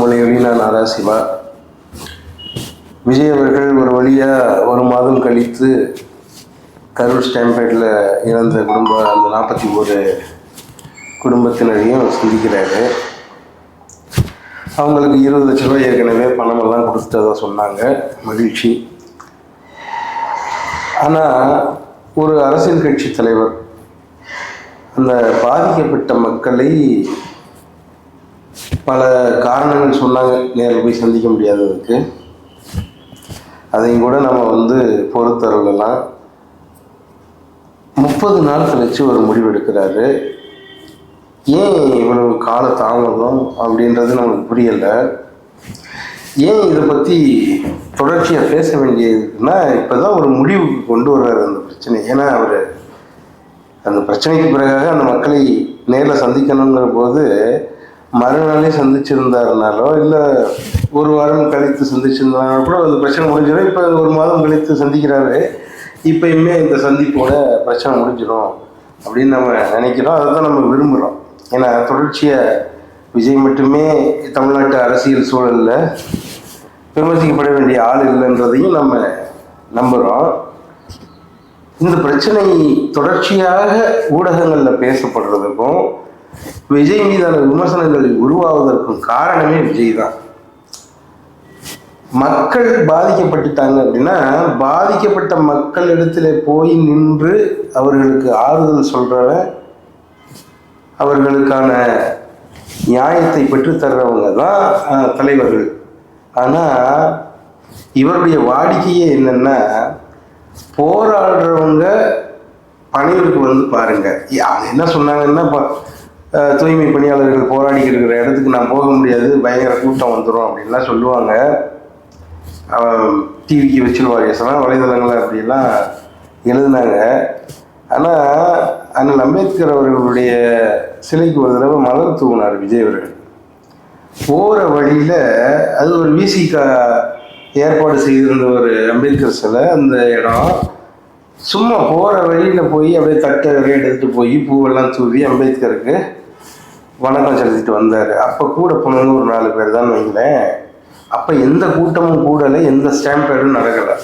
வணக்கம் நான் ஆராசிவா விஜய் அவர்கள் ஒரு வழியாக ஒரு மாதம் கழித்து கரூர் ஸ்டாம்பேட்டில் இறந்த குடும்ப அந்த நாற்பத்தி ஒரு குடும்பத்தினரையும் சந்திக்கிறாரு. அவங்களுக்கு இருபது லட்ச ரூபாய் ஏற்கனவே பணமெல்லாம் கொடுத்ததா சொன்னாங்க. மகிழ்ச்சி. ஆனால் ஒரு அரசியல் கட்சி தலைவர் அந்த பாதிக்கப்பட்ட மக்களை பல காரணங்கள் சொன்னாங்க. நேரில் போய் சந்திக்க முடியாததுக்கு. அதையும் கூட நம்ம வந்து பொறுத்தருளலாம். முப்பது நாள் கழிச்சு ஒரு முடிவு எடுக்கிறாரு. ஏன் இவ்வளவு கால தாமதம் அப்படின்றது நம்மளுக்கு புரியலை. ஏன் இதை பற்றி தொடர்ச்சியாக பேச வேண்டியதுன்னா இப்போ தான் ஒரு முடிவுக்கு கொண்டு வர்றார் அந்த பிரச்சனை. ஏன்னா அவர் அந்த பிரச்சனைக்கு பிறகாக அந்த மக்களை நேரில் சந்திக்கணுங்கிற போது மறுநாளே சந்திச்சிருந்தாருனாலோ இல்லை ஒரு வாரம் கழித்து சந்திச்சிருந்தாலும் கூட அந்த பிரச்சனை முடிஞ்சிடும். இப்போ ஒரு மாதம் கழித்து சந்திக்கிறாரு. இப்பயுமே இந்த சந்திப்போட பிரச்சனை முடிஞ்சிடும் அப்படின்னு நம்ம நினைக்கிறோம். அதை தான் நம்ம விரும்புகிறோம் ஏன்னா தொடர்ச்சியாக விஜய் மட்டுமே தமிழ்நாட்டு அரசியல் சூழலில் விமர்சிக்கப்பட வேண்டிய ஆள் இல்லைன்றதையும் நம்ம நம்புகிறோம் இந்த பிரச்சனை தொடர்ச்சியாக ஊடகங்களில் பேசப்படுறதுக்கும் விஜய் மீதான விமர்சனங்கள் உருவாவதற்கும் காரணமே விஜய் தான். மக்கள் பாதிக்கப்பட்டுட்டாங்க அப்படின்னா பாதிக்கப்பட்ட மக்கள் இடத்துல போய் நின்று அவர்களுக்கு ஆறுதல் சொல்றவன் அவர்களுக்கான நியாயத்தை பெற்று தர்றவங்க தான் தலைவர்கள். ஆனால் இவருடைய வாடிக்கையே என்னன்னா போராடுறவங்க பணிகளுக்கு வந்து பாருங்க. என்ன சொன்னாங்கன்னா தூய்மை பணியாளர்கள் போராடிக்கிட்டு இருக்கிற இடத்துக்கு நான் போக முடியாது. பயங்கர கூட்டம் வந்துடும் அப்படின்லாம் சொல்லுவாங்க. டிவிக்கு வச்சிருவாங்க எல்லாம் வலைதளங்கள் அப்படிலாம் எழுதினாங்க. ஆனால் அண்ணல் அம்பேத்கர் அவர்களுடைய சிலைக்கு ஒரு தடவை மலர் தூவினார் விஜய் அவர்கள். போகிற வழியில் அது ஒரு விசிகா ஏற்பாடு செய்திருந்த ஒரு அம்பேத்கர் சிலை அந்த இடம். சும்மா போகிற வழியில் போய் அப்படியே தட்டை எடுத்துகிட்டு போய் பூவெல்லாம் தூவி அம்பேத்கருக்கு வணக்கம் செலுத்திட்டு வந்தார். அப்போ கூட போனவங்க ஒரு நாலு பேர் தான் வைங்களேன். அப்போ எந்த கூட்டமும் கூடலை எந்த ஸ்டாம்பேடும் நடக்கலை.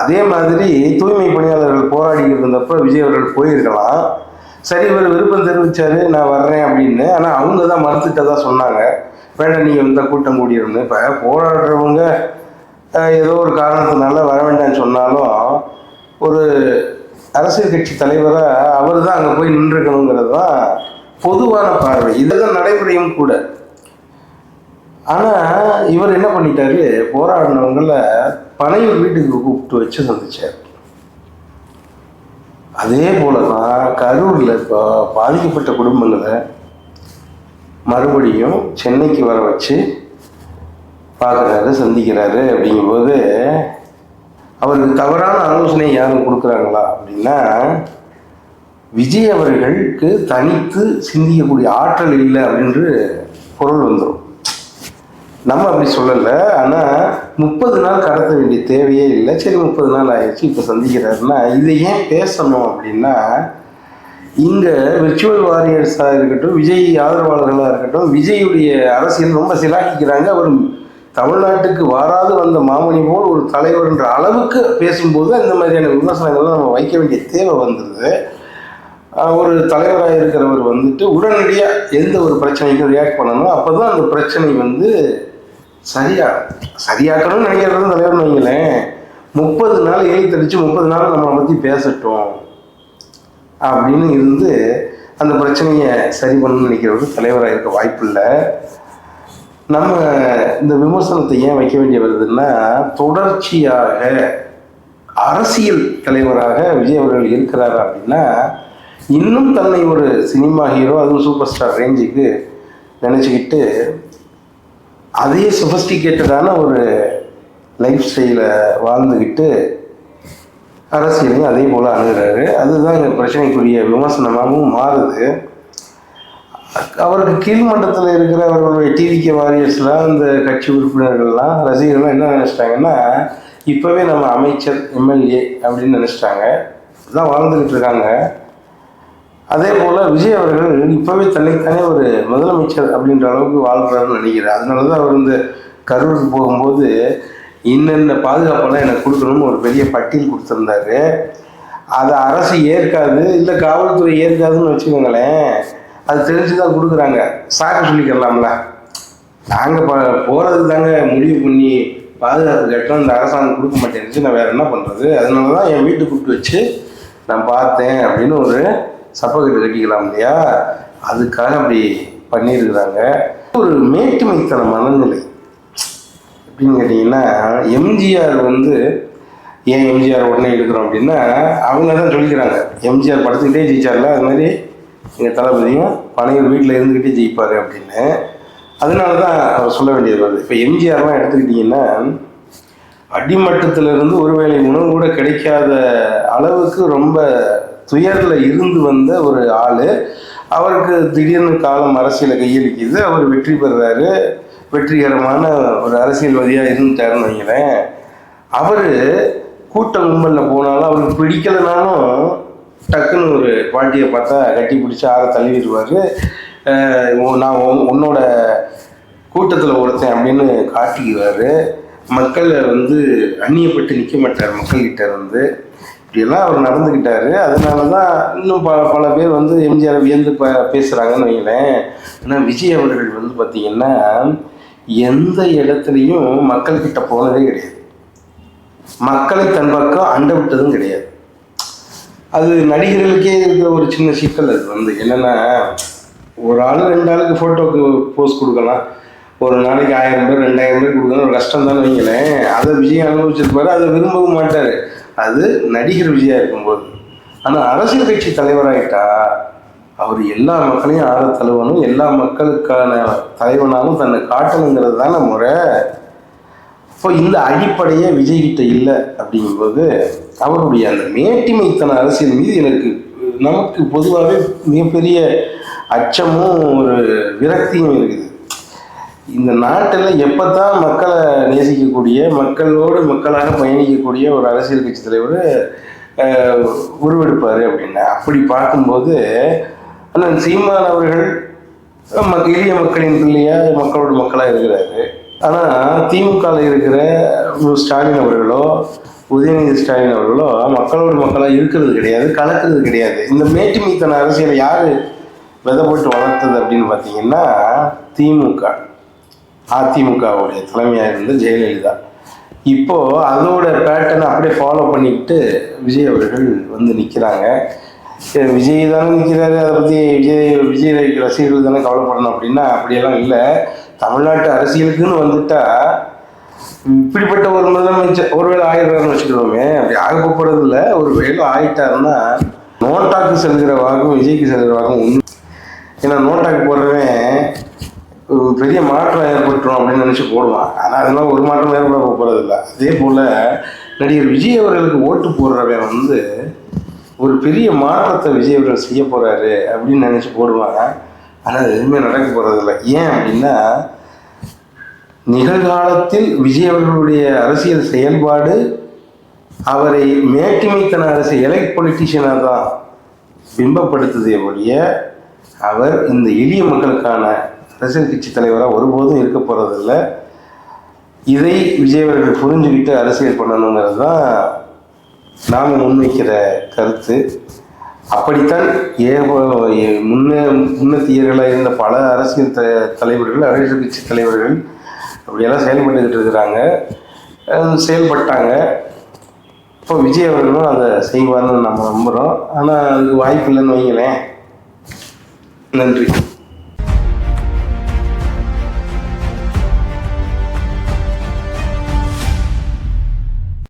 அதே மாதிரி தூய்மை பணியாளர்கள் போராடிக்கிட்டு இருந்தப்போ விஜய் அவர்கள் போயிருக்கலாம். சரி இவர் விருப்பம் தெரிவித்தார் நான் வர்றேன் அப்படின்னு. ஆனால் அவங்க தான் மறுத்துட்டதா சொன்னாங்க. வேண்டாம் நீங்கள் இந்த கூட்டம் கூடியிருந்தேன் இப்போ போராடுறவங்க ஏதோ ஒரு காரணத்தினால வர வேண்டாம்னு சொன்னாலும் ஒரு அரசியல் கட்சி தலைவராக அவர் தான் அங்கே போய் நின்றுக்கணுங்கிறது தான் பொதுவான பார்வை. இதுதான் நடைமுறையும் கூட. ஆனால் இவர் என்ன பண்ணிட்டாரு? போராடினவங்கள பனையூர் வீட்டுக்கு கூப்பிட்டு வச்சு சந்திச்சார். அதே போல தான் கரூரில் இப்போ பாதிக்கப்பட்ட குடும்பங்களை மறுபடியும் சென்னைக்கு வர வச்சு பார்க்குறாரு சந்திக்கிறாரு அப்படிங்கும்போது அவருக்கு தவறான ஆலோசனை யாரும் கொடுக்குறாங்களா அப்படின்னா விஜய் அவர்களுக்கு தனித்து சிந்திக்கக்கூடிய ஆற்றல் இல்லை அப்படின்று பொருள் வந்துடும் நம்ம அப்படி சொல்லலை. ஆனால் முப்பது நாள் கடத்த வேண்டிய தேவையே இல்லை. சரி முப்பது நாள் ஆயிடுச்சு இப்போ சந்திக்கிறாருன்னா இதை ஏன் பேசணும் அப்படின்னா இங்கே விர்ச்சுவல் வாரியர்ஸாக இருக்கட்டும் விஜய் ஆதரவாளர்களாக இருக்கட்டும் விஜயுடைய அரசியல் ரொம்ப சிலாக்கிக்கிறாங்க. அவர் தமிழ்நாட்டுக்கு வாராது வந்த மாமணி போல் ஒரு தலைவர்ன்ற அளவுக்கு பேசும்போது அந்த மாதிரியான விமர்சனங்கள்லாம் நம்ம வைக்க வேண்டிய தேவை வந்துடுது ஒரு தலைவராக இருக்கிறவர் வந்துட்டு உடனடியாக எந்த ஒரு பிரச்சனைக்கும் ரியாக்ட் பண்ணணும் அப்போ தான் அந்த பிரச்சனை வந்து சரியா சரியாக்கணும்னு நினைக்கிறது தலைவர்னு வைங்களேன். முப்பது நாள் ஏறி முப்பது நாள் நம்மளை பற்றி பேசட்டும் அப்படின்னு இருந்து அந்த பிரச்சனையை சரி பண்ணணும்னு நினைக்கிறவர்கள் தலைவராக இருக்க வாய்ப்பு இல்லை நம்ம இந்த விமர்சனத்தை ஏன் வைக்க வேண்டிய வருதுன்னா தொடர்ச்சியாக அரசியல் தலைவராக விஜய் அவர்கள் இருக்கிறார் அப்படின்னா இன்னும் தன்னை ஒரு சினிமா ஹீரோ அதுவும் சூப்பர் ஸ்டார் ரேஞ்சுக்கு நினச்சிக்கிட்டு அதே சொஃபஸ்டிகேட்டடான ஒரு லைஃப் ஸ்டைலை வாழ்ந்துக்கிட்டு அரசியலையும் அதே போல் அணுகிறாரு. அதுதான் இந்த பிரச்சனைக்குரிய விமர்சனமாகவும் மாறுது. அவருக்கு கீழ்மட்டத்தில் இருக்கிற அவர்களுடைய டிவிகே வாரியர்ஸ்லாம் இந்த கட்சி உறுப்பினர்கள்லாம் ரசிகர்கள்லாம் என்ன நினச்சிட்டாங்கன்னா இப்போவே நம்ம அமைச்சர் எம்எல்ஏ அப்படின்னு நினச்சிட்டாங்க. தான் வாழ்ந்துக்கிட்டு இருக்காங்க. அதே போல் விஜய் அவர்கள் இப்போவே தன்னைத்தானே ஒரு முதலமைச்சர் அப்படின்ற அளவுக்கு வாழ்கிறாருன்னு நினைக்கிறேன். அதனால தான் அவர் இந்த கரூருக்கு போகும்போது இன்னென்ன பாதுகாப்பெல்லாம் எனக்கு கொடுக்கணும்னு ஒரு பெரிய பட்டியல் கொடுத்துருந்தாரு. அதை அரசு ஏற்காது இல்லை காவல்துறை ஏற்காதுன்னு வச்சுக்கோங்களேன். அது தெரிஞ்சு தான் கொடுக்குறாங்க. சாக்கு சொல்லிக்கிறலாம்ல நாங்கள் ப போகிறதுக்கு தாங்க முடிவு பண்ணி பாதுகாப்பு கட்டணம் இந்த அரசாங்கம் கொடுக்க மாட்டேங்குது நான் வேற என்ன பண்ணுறது அதனால தான் என் வீட்டுக்கு கூப்பிட்டு வச்சு நான் பார்த்தேன் அப்படின்னு ஒரு சப்பக்கட்டு கட்டிக்கலாம் இல்லையா? அதுக்காக அப்படி பண்ணியிருக்கிறாங்க. ஒரு மேட்டுமைத்தன மனநிலை. எப்படின்னு கேட்டிங்கன்னா எம்ஜிஆர் வந்து ஏன் எம்ஜிஆர் உடனே எடுக்கிறோம் அப்படின்னா அவங்க தான் சொல்லிக்கிறாங்க. எம்ஜிஆர் படத்துக்கிட்டே ஜெயிச்சார்ல அது மாதிரி எங்கள் தளபதியும் பனையூர் வீட்டில் இருந்துக்கிட்டே ஜெயிப்பார் அப்படின்னு. அதனால தான் அவர் சொல்ல வேண்டியது வருது. இப்போ எம்ஜிஆர்லாம் எடுத்துக்கிட்டிங்கன்னா அடிமட்டத்திலிருந்து ஒருவேளை உணவு கூட கிடைக்காத அளவுக்கு ரொம்ப துயரில் இருந்து வந்த ஒரு ஆள் அவருக்கு திடீர்னு காலம் அரசியலை கையளிக்குது. அவர் வெற்றி பெறுறாரு வெற்றிகரமான ஒரு அரசியல்வாதியாக இருந்துட்டாருன்னு வைக்கிறேன் அவர் கூட்ட கும்பலில் போனாலும் அவருக்கு பிடிக்கலைனாலும் டக்குன்னு ஒரு பாட்டியை பார்த்தா கட்டி பிடிச்சி ஆற தள்ளிடுவார். நான் உன்னோட கூட்டத்தில் ஒருத்தன் அப்படின்னு காட்டிக்குவார். மக்களை வந்து அந்நியப்பட்டு நிற்க மாட்டார் மக்கள்கிட்ட இருந்து. இப்படியெல்லாம் அவர் நடந்துக்கிட்டாரு. அதனால தான் இன்னும் பல பல பேர் வந்து எம்ஜிஆர் வியந்து ப பேசுகிறாங்கன்னு வைங்களேன். ஆனால் விஜய் அவர்கள் வந்து பார்த்திங்கன்னா எந்த இடத்துலையும் மக்கள்கிட்ட போனதே கிடையாது. மக்களை தன் பக்கம் அண்ட விட்டதும் கிடையாது. அது நடிகர்களுக்கே இருக்கிற ஒரு சின்ன சிக்கல் அது வந்து. என்னென்னா ஒரு ஆள் ரெண்டு ஆளுக்கு ஃபோட்டோக்கு போஸ் கொடுக்கலாம். ஒரு நாளைக்கு ஆயிரம் பேர் ரெண்டாயிரம் பேர் கொடுக்கணும் ஒரு கஷ்டம் தானே வைங்களேன். அதை விஜய் அனுபவிச்சிருப்பாரு. அதை விரும்பவும் மாட்டார். அது நடிகர் விஜயா இருக்கும்போது. ஆனால் அரசியல் கட்சி தலைவராகிட்டா அவர் எல்லா மக்களையும் ஆள தலைவனும் எல்லா மக்களுக்கான தலைவனாலும் தன்னை காட்டணுங்கிறது தானே முறை. இப்போ இந்த அடிப்படையே விஜய்கிட்ட இல்லை அப்படிங்கும்போது அவருடைய அந்த மேட்டிமைத்தன அரசியல் மீது எனக்கு நமக்கு பொதுவாகவே மிகப்பெரிய அச்சமும் ஒரு விரக்தியும் இருக்குது. இந்த நாட்டில் எப்போ தான் மக்களை நேசிக்கக்கூடிய மக்களோடு மக்களாக பயணிக்கக்கூடிய ஒரு அரசியல் கட்சி தலைவர் உருவெடுப்பார் அப்படின்னா அப்படி பார்க்கும்போது அண்ணன் சீமான் அவர்கள் மக் எளிய மக்களின் பிள்ளையாக மக்களோட மக்களாக இருக்கிறாரு. ஆனால் திமுகவில் இருக்கிற ஸ்டாலின் அவர்களோ உதயநிதி ஸ்டாலின் அவர்களோ மக்களோட மக்களாக இருக்கிறது கிடையாது கலக்கிறது கிடையாது. இந்த மேட்டுமீத்தன அரசியலை யார் விதை போட்டு வளர்த்தது அப்படின்னு பார்த்தீங்கன்னா திமுக. அதிமுகவுடைய தலைமையாக இருந்து ஜெயலலிதா. இப்போது அதோட பேட்டர்னை அப்படியே ஃபாலோ பண்ணிக்கிட்டு விஜய் அவர்கள் வந்து நிற்கிறாங்க விஜய் தானே நிற்கிறாரு அதை பற்றி விஜய் விஜய் ரசிகர்கள் தானே கவலைப்படணும் அப்படின்னா அப்படியெல்லாம் இல்லை. தமிழ்நாட்டு அரசியலுக்குன்னு வந்துட்டா இப்படிப்பட்ட ஒரு முதலமைச்சர் ஒருவேளை ஆயிடுறாருன்னு வச்சுக்கிறோமே அப்படி ஆக போகிறது இல்லை ஒரு வேலை ஆயிட்டாருன்னா நோட்டாக்கு செல்கிற வாக்கும் விஜய்க்கு செல்கிற வாக்கும் ஏன்னா நோட்டாக்கு போடுறவன் ஒரு பெரிய மாற்றம் ஏற்பட்டுரும் அப்படின்னு நினச்சி போடுவான் ஆனால் அதெல்லாம் ஒரு மாற்றம் ஏற்பட போகிறதில்ல அதே போல் நடிகர் விஜய் அவர்களுக்கு ஓட்டு போடுறவன் வந்து ஒரு பெரிய மாற்றத்தை விஜய் அவர்கள் செய்ய போகிறாரு அப்படின்னு நினச்சி போடுவாங்க. ஆனால் அது எதுவுமே நடக்க போகிறதில்ல ஏன் அப்படின்னா நிகழ்காலத்தில் விஜய் அவர்களுடைய அரசியல் செயல்பாடு அவரை மேட்டிமைத்தன அரசு எலெக்ட் பொலிட்டிஷியனாக தான் பிம்பப்படுத்துதே ஒழிய அவர் இந்த எளிய மக்களுக்கான அரசியல் கட்சி தலைவராக ஒருபோதும் இருக்க போகிறதில்ல இதை விஜய் அவர்கள் புரிஞ்சுக்கிட்டு அரசியல் பண்ணணுங்கிறது தான் நாங்கள் முன்வைக்கிற கருத்து. அப்படித்தான் ஏ முன்ன முன்னத்தியர்களாக இருந்த பல அரசியல் த தலைவர்கள் அரசியல் கட்சி தலைவர்கள் அப்படியெல்லாம் செயல்பட்டுக்கிட்டு இருக்கிறாங்க. செயல்பட்டாங்க. இப்போ விஜய் அவர்களும் அதை செய்வார்னு நம்ம நம்புகிறோம் ஆனால் அதுக்கு வாய்ப்பு இல்லைன்னு வைங்களேன். நன்றி.